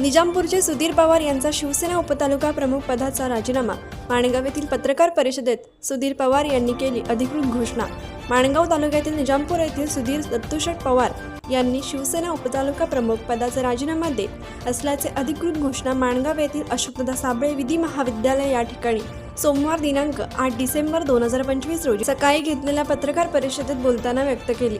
निजामपूरचे सुधीर पवार यांचा शिवसेना उपतालुका प्रमुख पदाचा राजीनामा. माणगाव येथील पत्रकार परिषदेत सुधीर पवार यांनी केली अधिकृत घोषणा. माणगाव तालुक्यातील निजामपूर येथील सुधीर दत्तूशेठ पवार यांनी शिवसेना उपतालुका प्रमुख पदाचा राजीनामा देत असल्याचे अधिकृत घोषणा माणगाव येथील अशोकदा साबळे विधी महाविद्यालय या ठिकाणी सोमवार दिनांक आठ डिसेंबर दोन हजार पंचवीस रोजी सकाळी घेतलेल्या पत्रकार परिषदेत बोलताना व्यक्त केली.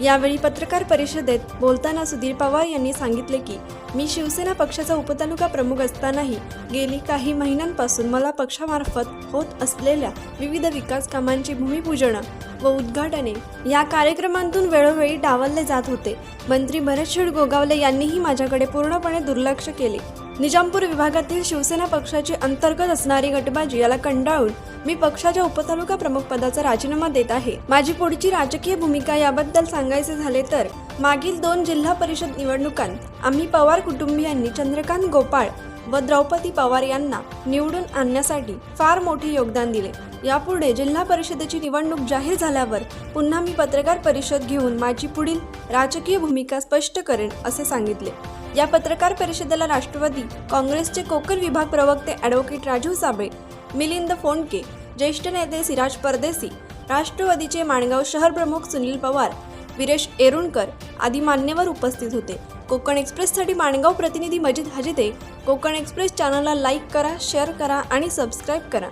यावेळी पत्रकार परिषदेत बोलताना सुधीर पवार यांनी सांगितले की मी शिवसेना पक्षाचा उपतालुका प्रमुख असतानाही गेली काही महिन्यांपासून मला पक्षामार्फत होत असलेल्या विविध विकास कामांची भूमिपूजन व उद्घाटने या कार्यक्रमांतून वेळोवेळी डावलले जात होते. मंत्री भरतशेठ गोगावले यांनीही माझ्याकडे पूर्णपणे दुर्लक्ष केले. निजामपूर विभागातील शिवसेना पक्षाची अंतर्गत असणारी गटबाजी याला कंटाळून मी पक्षाच्या उपतालुका प्रमुख पदाचा राजीनामा देत आहे. माझी पुढची राजकीय भूमिका याबद्दल सांगायचे झाले तर मागील दोन जिल्हा परिषद निवडणुकांत आम्ही पवार कुटुंबियांनी चंद्रकांत गोपाळ व द्रौपदी पवार यांना निवडून आणण्यासाठी फार मोठे योगदान दिले. यापुढे जिल्हा परिषदेची निवडणूक जाहीर झाल्यावर पुन्हा मी पत्रकार परिषद घेऊन माझी पुढील राजकीय भूमिका स्पष्ट करेन असे सांगितले. या पत्रकार परिषदेला राष्ट्रवादी काँग्रेसचे कोकण विभाग प्रवक्ते ॲडव्होकेट राजीव साबळे मिलिंद फोंडके ज्येष्ठ नेते सिराज परदेसी राष्ट्रवादीचे माणगाव शहर प्रमुख सुनील पवार विरेश एरुणकर आदी मान्यवर उपस्थित होते. कोकण एक्सप्रेससाठी माणगाव प्रतिनिधी मजिद हजिते. कोकण एक्सप्रेस चॅनलला लाईक करा शेअर करा आणि सबस्क्राईब करा.